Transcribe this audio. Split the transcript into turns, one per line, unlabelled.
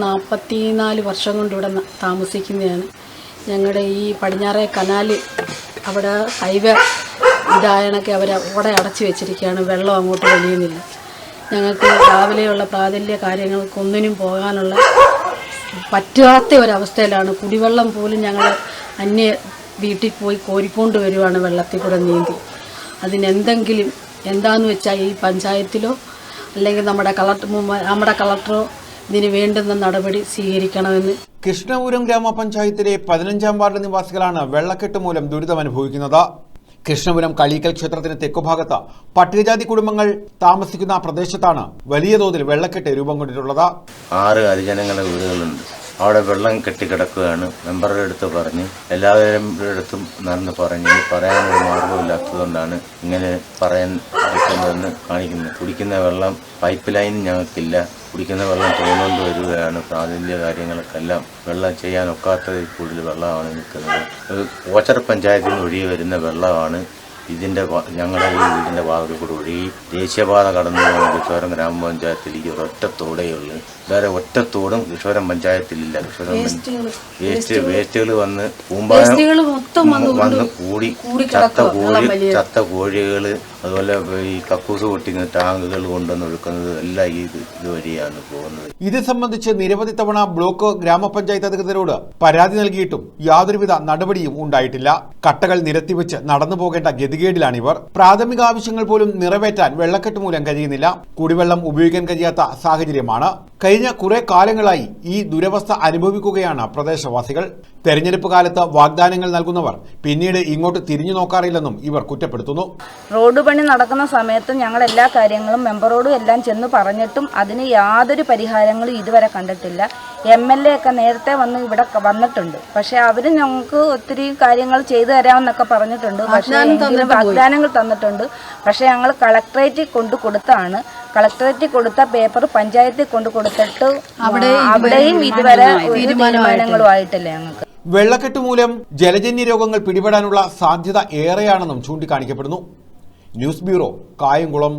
നാൽപ്പത്തിനാല് വർഷം കൊണ്ട് ഇവിടെ താമസിക്കുന്നതാണ്. ഞങ്ങളുടെ ഈ പടിഞ്ഞാറേ കനാല് അവിടെ ഹൈവേ ഇതായണൊക്കെ അവർ അവിടെ അടച്ചു വെച്ചിരിക്കുകയാണ്. വെള്ളം അങ്ങോട്ട് വലിയുന്നില്ല ഞങ്ങൾക്ക് രാവിലെയുള്ള പ്രാതല്യ കാര്യങ്ങൾക്കൊന്നിനും പോകാനുള്ള പറ്റാത്ത ഒരവസ്ഥയിലാണ്. കുടിവെള്ളം പോലും ഞങ്ങൾ അന്യ വീട്ടിൽ പോയി കോരിക്കൊണ്ട് വരുവാണ് വെള്ളത്തിൽ കൂടെ നീന്തി. അതിനെന്തെങ്കിലും എന്താന്ന് വെച്ചാൽ ഈ പഞ്ചായത്തിലോ അല്ലെങ്കിൽ നമ്മുടെ കളക്ടർ നമ്മുടെ കളക്ടറോ ഇതിന് വേണ്ടുന്ന നടപടി സ്വീകരിക്കണമെന്ന്
കൃഷ്ണപുരം ഗ്രാമപഞ്ചായത്തിലെ പതിനഞ്ചാം വാർഡ് നിവാസികളാണ് വെള്ളക്കെട്ട് മൂലം ദുരിതമനുഭവിക്കുന്നത് കൃഷ്ണപുരം കളീക്കൽ ക്ഷേത്രത്തിന് തെക്കുഭാഗത്ത് പട്ടികജാതി കുടുംബങ്ങൾ താമസിക്കുന്ന പ്രദേശത്താണ് വലിയ തോതിൽ വെള്ളക്കെട്ട് രൂപം കൊണ്ടിട്ടുള്ളത്.
ആറ് അതിജനങ്ങളുടെ വീടുകളുണ്ട്. അവിടെ വെള്ളം കെട്ടിക്കിടക്കുകയാണ്. മെമ്പറുടെ അടുത്ത് പറഞ്ഞ് എല്ലാവരുടെ അടുത്തും നടന്ന് പറഞ്ഞ് പറയാനൊരു മാർഗമില്ലാത്തതുകൊണ്ടാണ് ഇങ്ങനെ പറയാൻ അയക്കുന്നതെന്ന് കാണിക്കുന്നത് കുടിക്കുന്ന വെള്ളം പൈപ്പ് ലൈൻ ഞങ്ങൾക്കില്ല. കുടിക്കുന്ന വെള്ളം തോന്നുകൊണ്ട് വരികയാണ്. പ്രാഥമിക കാര്യങ്ങൾക്കെല്ലാം വെള്ളം ചെയ്യാൻ ഒക്കാത്തതിൽ കൂടുതൽ വെള്ളമാണ് നിൽക്കുന്നത്. ഓച്ചർ പഞ്ചായത്തിൽ നിന്ന് ഒഴുകി വരുന്ന വെള്ളമാണ് ഇതിന്റെ ഞങ്ങളുടെ ഈ വീടിന്റെ വാതിൽ കൂടെ ഒഴി ദേശീയപാത കടന്നു പോകുന്ന കിഷോരം ഗ്രാമപഞ്ചായത്തിൽ ഈ ഒരൊറ്റ ഉള്ളൂ. വേറെ ഒറ്റ തോടും കിഷോരം പഞ്ചായത്തിലില്ല. കിഷോരം വേസ്റ്റ് വേസ്റ്റുകൾ വന്ന്
പൂമ്പാനം വന്ന്
കൂടി ചത്ത കോഴി ചത്ത കോഴികൾ അതുപോലെ ഈ കക്കൂസ് പൊട്ടിക്കുന്ന ടാങ്കുകൾ കൊണ്ടുവന്ന് ഒഴുക്കുന്നത് എല്ലാം ഈ ഇത് ഇതുവഴിയാണ് പോകുന്നത്.
ഇത് സംബന്ധിച്ച് നിരവധി തവണ ബ്ലോക്ക് ഗ്രാമപഞ്ചായത്ത് അധികൃതരോട് പരാതി നൽകിയിട്ടും യാതൊരുവിധ നടപടിയും ഉണ്ടായിട്ടില്ല. കട്ടകൾ നിരത്തിവെച്ച് നടന്നു പോകേണ്ട ഗതികേടിലാണിവർ പ്രാഥമിക ആവശ്യങ്ങൾ പോലും നിറവേറ്റാൻ വെള്ളക്കെട്ട് മൂലം കഴിയുന്നില്ല. കുടിവെള്ളം ഉപയോഗിക്കാൻ കഴിയാത്ത സാഹചര്യമാണ്. കഴിഞ്ഞ കുറെ കാലങ്ങളായി ഈ ദുരവസ്ഥ അനുഭവിക്കുകയാണ് പ്രദേശവാസികൾ. തെരഞ്ഞെടുപ്പ് കാലത്ത് വാഗ്ദാനങ്ങൾ നൽകുന്നവർ പിന്നീട് ഇങ്ങോട്ട് തിരിഞ്ഞു നോക്കാറില്ലെന്നും ഇവർ കുറ്റപ്പെടുത്തുന്നു.
റോഡ് പണി നടക്കുന്ന സമയത്ത് ഞങ്ങൾ എല്ലാ കാര്യങ്ങളും മെമ്പറോടും എല്ലാം ചെന്ന് പറഞ്ഞിട്ടും അതിന് യാതൊരു പരിഹാരങ്ങളും ഇതുവരെ കണ്ടിട്ടില്ല. എം എൽ എ ഒക്കെ നേരത്തെ വന്ന് ഇവിടെ വന്നിട്ടുണ്ട്. പക്ഷെ അവർ ഞങ്ങൾക്ക് ഒത്തിരി കാര്യങ്ങൾ ചെയ്തു തരാമെന്നൊക്കെ പറഞ്ഞിട്ടുണ്ട്. പക്ഷേ വാഗ്ദാനങ്ങൾ തന്നിട്ടുണ്ട്. പക്ഷെ ഞങ്ങൾ കളക്ടറേറ്റിൽ കൊണ്ടു കൊടുത്താണ്. കളക്ടറേറ്റിൽ കൊടുത്ത പേപ്പർ പഞ്ചായത്തിൽ കൊണ്ട് കൊടുത്തിട്ട് അവിടെയും ഇതുവരെ ഒരു തീരുമാനങ്ങളും ആയിട്ടില്ല ഞങ്ങൾക്ക്.
വെള്ളക്കെട്ട് മൂലം ജലജന്യ രോഗങ്ങൾ പിടിപെടാനുള്ള സാധ്യത ഏറെയാണെന്നും ചൂണ്ടിക്കാണിക്കപ്പെടുന്നു. News bureau Kayamkulam.